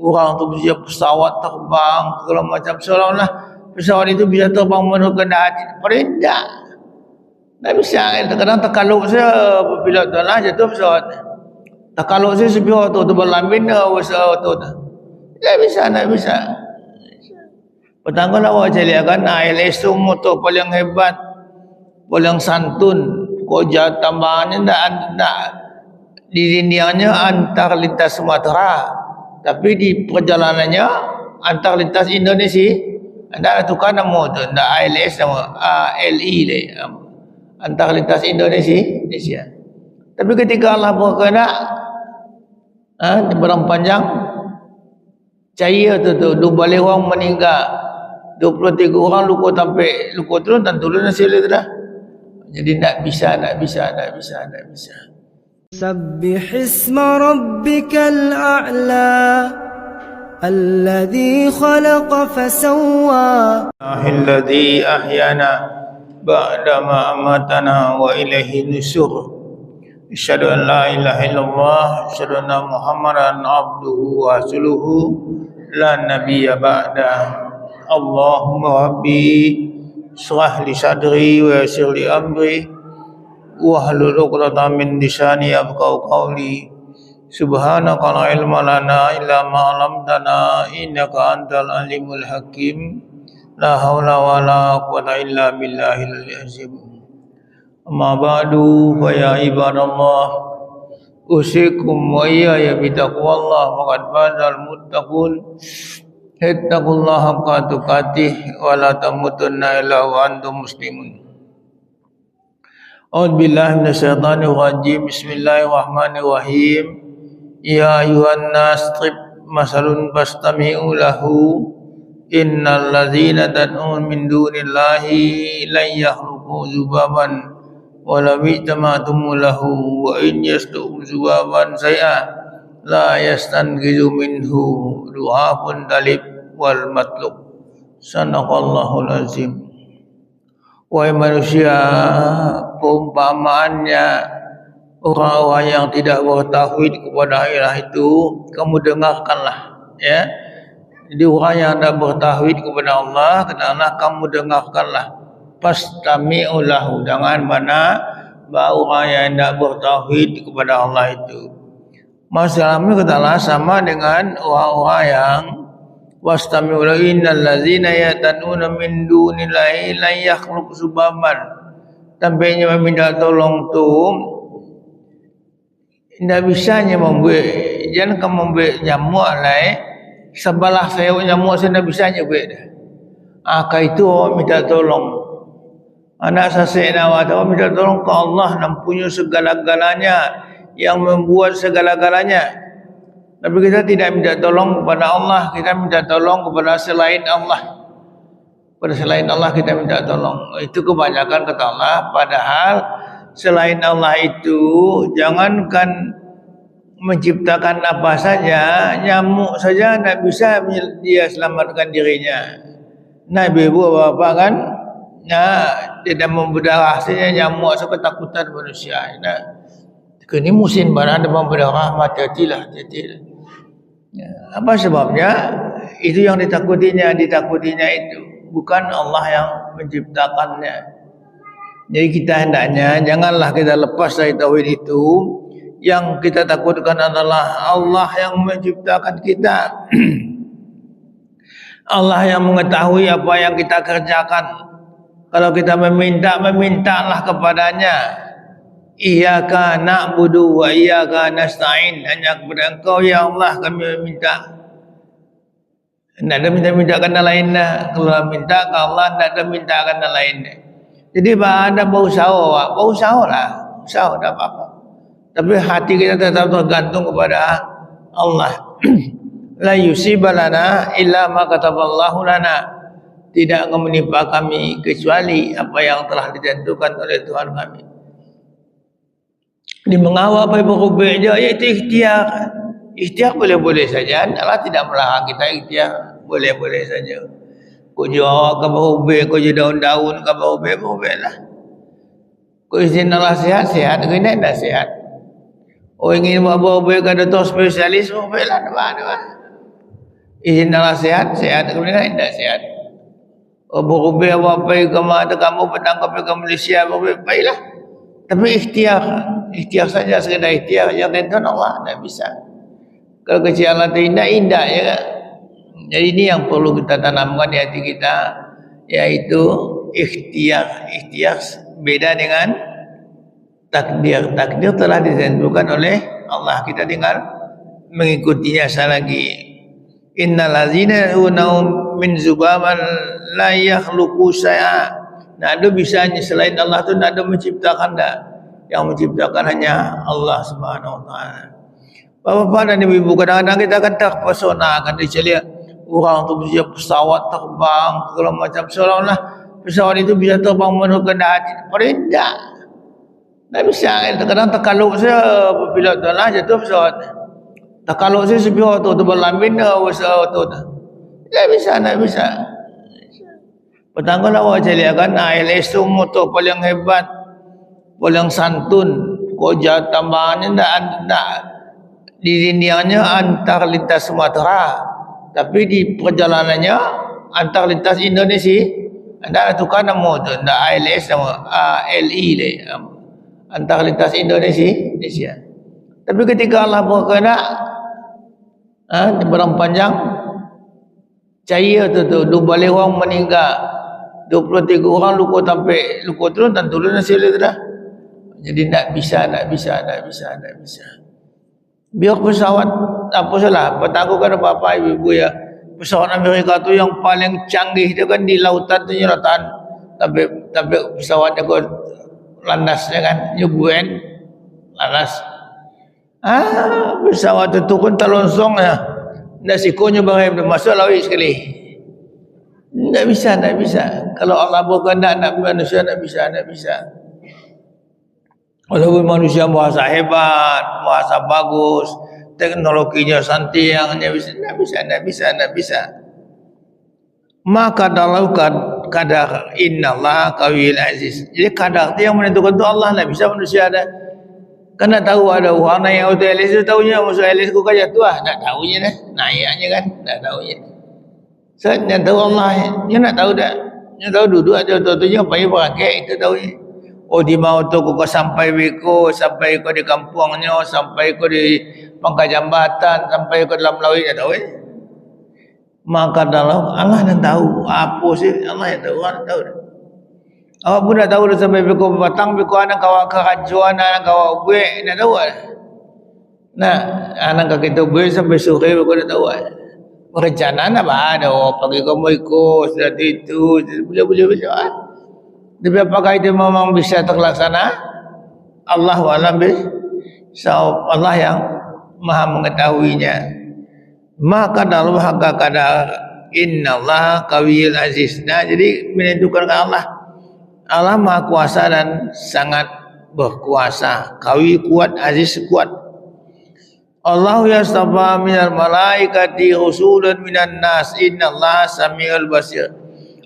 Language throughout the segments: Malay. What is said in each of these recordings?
orang tu bisa pesawat terbang segala macam. Seolah-olah pesawat itu bisa terbang menuju ke hati perintah tak bisa kadang-kadang terkaluk saya pilot tu lah jatuh pesawat. Terkaluk saya sebiar tu tu berlambin pesawat tu. Tak bisa tak bisa. Petangga lah awak cari kan tu motor paling hebat paling santun koja tambahannya tak tak. Di dindingnya antar lintas Sumatera tapi di perjalanannya antar lintas Indonesia anda tukar nama tu tak ILS nama ALE le antar lintas Indonesia Indonesia. Tapi ketika Allah berkehendak ha, barang panjang cahaya tu tu dua balik orang meninggal. 23 orang luka sampai luka turun dan turun nasi tu dah. Jadi tak bisa tak bisa tak bisa tak bisa سبح اسم ربك الأعلى الذي خلق فسوى. الذي أحيانا بعدما أماتنا وإليه النشور. أشهد أن لا إله إلا الله أشهد أن محمدا عبده ورسوله. لا نبي بعده. اللهم ربي اشرح لي صدري ويسر لي أمري. واحلل عقدة من لساني يفقهوا قولي سبحانك لا علم لنا إلا ما علمتنا إنك أنت العليم الحكيم لا حول ولا قوة إلا بالله العظيم أما بعد فيا عباد الله أوصيكم وإياي بتقوى الله فقد فاز المتقون اتقوا الله حق تقاته ولا تموتن إلا وأنتم مسلمون أعوذ بالله من الشيطان الرجيم. بسم الله الرحمن الرحيم. يا أيها الناس طب مثل فاستمعوا له. إن الذين تدعون من دون الله لن يخلقوا ذبابا ولو اجتمعتم له. وإن يسلكوا ذبابا شيئا لا يستنقذ منه ضعاف الطالب والمطلوب. صدق الله العظيم. Wahai manusia, perumpamaannya orang-orang yang tidak bertauhid kepada Allah itu, kamu dengarkanlah. Ya. Jadi orang yang tidak bertauhid kepada Allah, kenapa kamu dengarkanlah. Pastami'u lahu. Jangan mana bahawa orang yang tidak bertauhid kepada Allah itu. Masalahnya katalah sama dengan orang-orang yang wastami'u lahu innal ladzina yatanuna min dunillahi la yakhluq subaban tampaknya meminta tolong tu tidak bisanya membuat jangan kamu membuat nyamuk lah sebelah saya nyamuk saya tidak bisanya buat dah ah itu minta tolong. Anak saya nawat orang minta tolong ke Allah yang punya segala-galanya yang membuat segala-galanya. Tapi kita tidak minta tolong kepada Allah, kita minta tolong kepada selain Allah. Pada selain Allah kita minta tolong. Itu kebanyakan kata Allah. Padahal selain Allah itu jangankan menciptakan apa saja, nyamuk saja tidak bisa dia selamatkan dirinya. Nabi ibu apa kan? Nah, tidak membedarah saja nyamuk seketakutan manusia. Nah, kini musim barang ada membedarah mati tilah, tilah. Ya, apa sebabnya? Itu yang ditakutinya, ditakutinya itu bukan Allah yang menciptakannya. Jadi kita hendaknya janganlah kita lepas dari tauhid itu. Yang kita takutkan adalah Allah yang menciptakan kita. Allah yang mengetahui apa yang kita kerjakan. Kalau kita meminta, memintalah kepadanya. Iyaka na'budu wa iyaka nasta'in Hanya kepada engkau ya Allah kami minta Tidak ada minta-minta kena lain dah. Kalau minta ke Allah tidak ada minta kena lain dah Jadi ada berusaha Berusaha lah. Usaha tak apa-apa. Tapi hati kita tetap tergantung kepada Allah. La yusibalana illa ma kataballahu lana. Tidak akan menimpa kami Kecuali apa yang telah ditentukan oleh Tuhan kami. Di mengawal apa ibu kubik je ya itu ikhtiar. Ikhtiar boleh-boleh saja. Allah tidak melarang kita ikhtiar boleh-boleh saja kau jual ke berubah kau jadi daun-daun ke berubah berubah lah kau izin Allah sihat-sihat kau ini tidak sihat Oh ingin buat berubah ke doktor spesialis berubah lah depan depan Izin Allah sehat, sehat. Kemudian tidak sehat. Oh, berubah apa-apa ke mana kamu petang ke ke Malaysia berubah. Baiklah. Tapi ikhtiar. Ikhtiar saja sekedar ikhtiar. Yang tentuan Allah tidak bisa. Kalau kecil Allah tidak indah ya. Jadi ini yang perlu kita tanamkan di hati kita. Yaitu ikhtiar. Ikhtiar beda dengan takdir. Takdir telah ditentukan oleh Allah. Kita tinggal mengikutinya lagi innal ladzina yunau min zubaman la yakhluqu syai'a nah ada bisa selain Allah tu tak ada menciptakan dah yang menciptakan hanya Allah Subhanahu wa taala Bapak-bapak dan ibu-ibu kadang-kadang kita akan terpesona akan diceliak orang tu bisa pesawat terbang segala macam. Seolah-olah pesawat itu bisa terbang menuju ke hati tidak tak bisa kadang-kadang terkalup saya pilot tu lah jatuh pesawat. Tak kalau saya sebiar tu tu berlambin dah usaha tu. Dah. Tak bisa, tak bisa. Pertama lah wajah lihat kan ILS tu motor paling hebat, paling santun, koja tambahannya tak ada di diniannya antar lintas Sumatera, tapi di perjalanannya antar lintas Indonesia. Anda tukar nama tu, tak ILS nama ALE le, antar lintas Indonesia. Indonesia. Tapi ketika Allah berkehendak ha, barang panjang cahaya tu tu dua balik orang meninggal 23 orang luka sampai luka turun dan turun nasi tu dah jadi tak bisa tak bisa tak bisa tak bisa biar pesawat apa salah bertakut kan apa-apa ibu-ibu ya pesawat Amerika tu yang paling canggih tu kan di lautan tu nyeratan tapi tapi pesawatnya kau landasnya kan nyubuin landas Ah, pesawat tu turun terlonsong ya. Nak sikonya barang yang masuk lawi sekali. Tak bisa, tak bisa. Kalau Allah bukan nak nak manusia, tak bisa, tak bisa. Walaupun manusia bahasa hebat, bahasa bagus, teknologinya santiangnya bisa, tak bisa, tak bisa, tak bisa. Maka dalam kadar inna Allah kawil aziz. Jadi kadar itu yang menentukan itu Allah, tak bisa manusia ada. Nak tahu ada warna yang auto LS tu tahunya masuk LS ku kaya tu ah. Tak tahunya dah. Naiknya kan. Tak tahunya. So, yang tahu Allah. Dia nak tahu dah. Dia tahu duduk ada auto-autonya apa yang berakhir. Itu tahu je. Oh di mau tu kau sampai beko, sampai kau di kampungnya, sampai kau di pangkat jambatan, sampai kau dalam laut tak tahu eh. Maka dalam Allah yang tahu apa sih Allah yang tahu Allah tahu. Dah. Awak pun dah tahu dah sampai beko batang beko anak kawak kerajuan anak kawak gue nak tahu ah. Nah, anak kaki tu gue sampai sore beko dah tahu ah. Rencana nak ada oh pagi kamu ikut sudah itu boleh boleh macam ah. Tapi apakah itu memang bisa terlaksana? Allah alam bi so, Allah yang maha mengetahuinya. Maka dalam hak kadar Inna Allah kawil aziz. Nah, jadi menentukan Allah Allah Maha Kuasa dan sangat berkuasa. Kawi kuat, aziz kuat. Allah yastafa minal malaikati rusulan minan nas. Inna Allah sami'ul basir.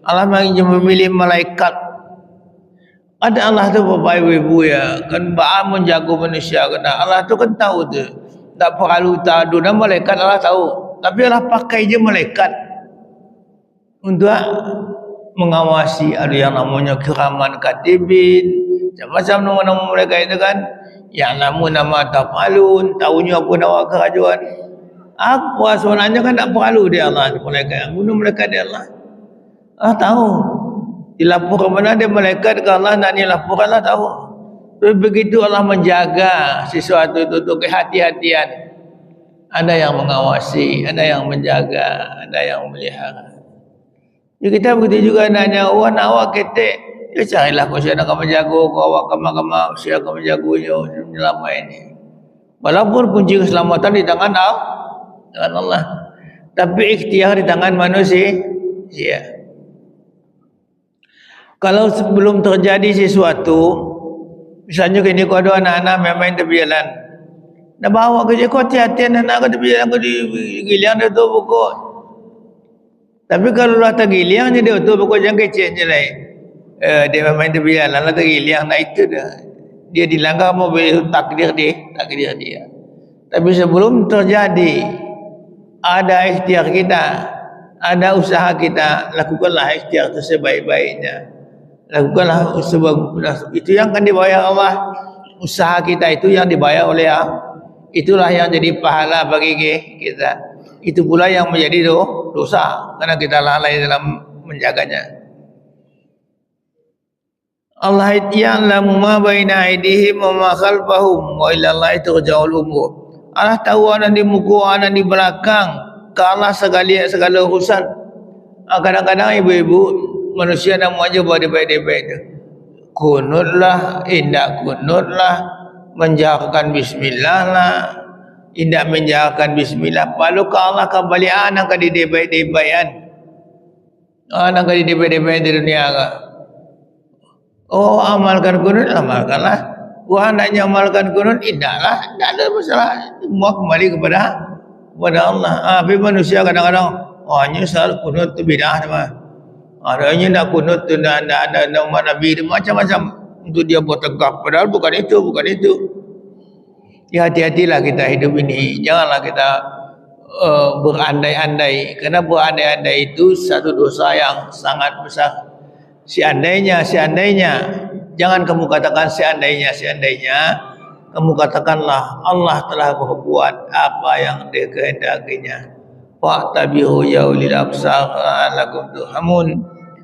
Allah memilih malaikat. Ada Allah tu bapak ibu, ya. Kan ba'a menjaga manusia. Kena Allah tu kan tahu tu. Tak perlu tahu. Dan malaikat Allah tahu. Tapi Allah pakai je malaikat. Untuk mengawasi ada yang namanya keraman katibin macam-macam nama-nama mereka itu kan yang nama nama tafalun tahunya apa nama kerajaan apa sebenarnya kan tak perlu dia Allah mereka yang guna mereka dia Allah Allah tahu dilaporkan mana dia malaikat ke Allah nak dilaporkan Allah tahu tapi begitu Allah menjaga sesuatu itu untuk kehati-hatian ada yang mengawasi ada yang menjaga ada yang melihara Ya kita begitu juga nanya awak nak awak ketek. Ya carilah kau siapa nak menjaga kau awak kama-kama siapa akan menjaganya selama ini. Walaupun kunci keselamatan di tangan Allah, tangan Allah. Tapi ikhtiar di tangan manusia. Ya. Kalau sebelum terjadi sesuatu, misalnya kini kau ada anak-anak memang tepi jalan. Nak bawa kerja kau hati-hati anak kau tepi jalan kau di giliran dia tu pukul. Tapi kalau lah tergiliang je dia tu pokok jangan kecil je lah. Uh, dia memang tu biar lah tergiliang nak itu dah. Dia dilanggar mobil takdir dia, takdir dia. Tapi sebelum terjadi ada ikhtiar kita, ada usaha kita, lakukanlah ikhtiar itu sebaik-baiknya. Lakukanlah usaha itu yang akan dibayar Allah. Usaha kita itu yang dibayar oleh Allah. Itulah yang jadi pahala bagi kita. Itu pula yang menjadi dosa karena kita lalai dalam menjaganya. Allah ya'lamu ma baina aydihim wa ma khalfahum wa ila Allah turja'ul umur. Allah tahu ada di muka ada di belakang ke Allah segala segala urusan. Ah, kadang-kadang ibu-ibu manusia nak aja buat dia baik-baik tu. Kunutlah, indah kunutlah, menjaharkan bismillah lah, indah menjaharkan bismillah. Lalu ke Allah kembali anak ke dia baik-baik Anak ke dia baik-baik di dunia ke. Oh amalkan kunut amalkanlah. Wah hendaknya amalkan kunut indahlah. Tak ada masalah. Semua kembali kepada kepada Allah. Ah, tapi manusia kadang-kadang oh selalu kunut tu bidah mah. Adanya nak kunut tu nak ada ada nama Nabi macam-macam untuk dia buat tegak. Padahal bukan itu, bukan itu. Ya hati-hatilah kita hidup ini. Janganlah kita uh, berandai-andai. Kerana berandai-andai itu satu dosa yang sangat besar seandainya seandainya jangan kamu katakan seandainya seandainya kamu katakanlah Allah telah berbuat apa yang dia kehendakinya wa tabihu ya ulil absar lakum turhamun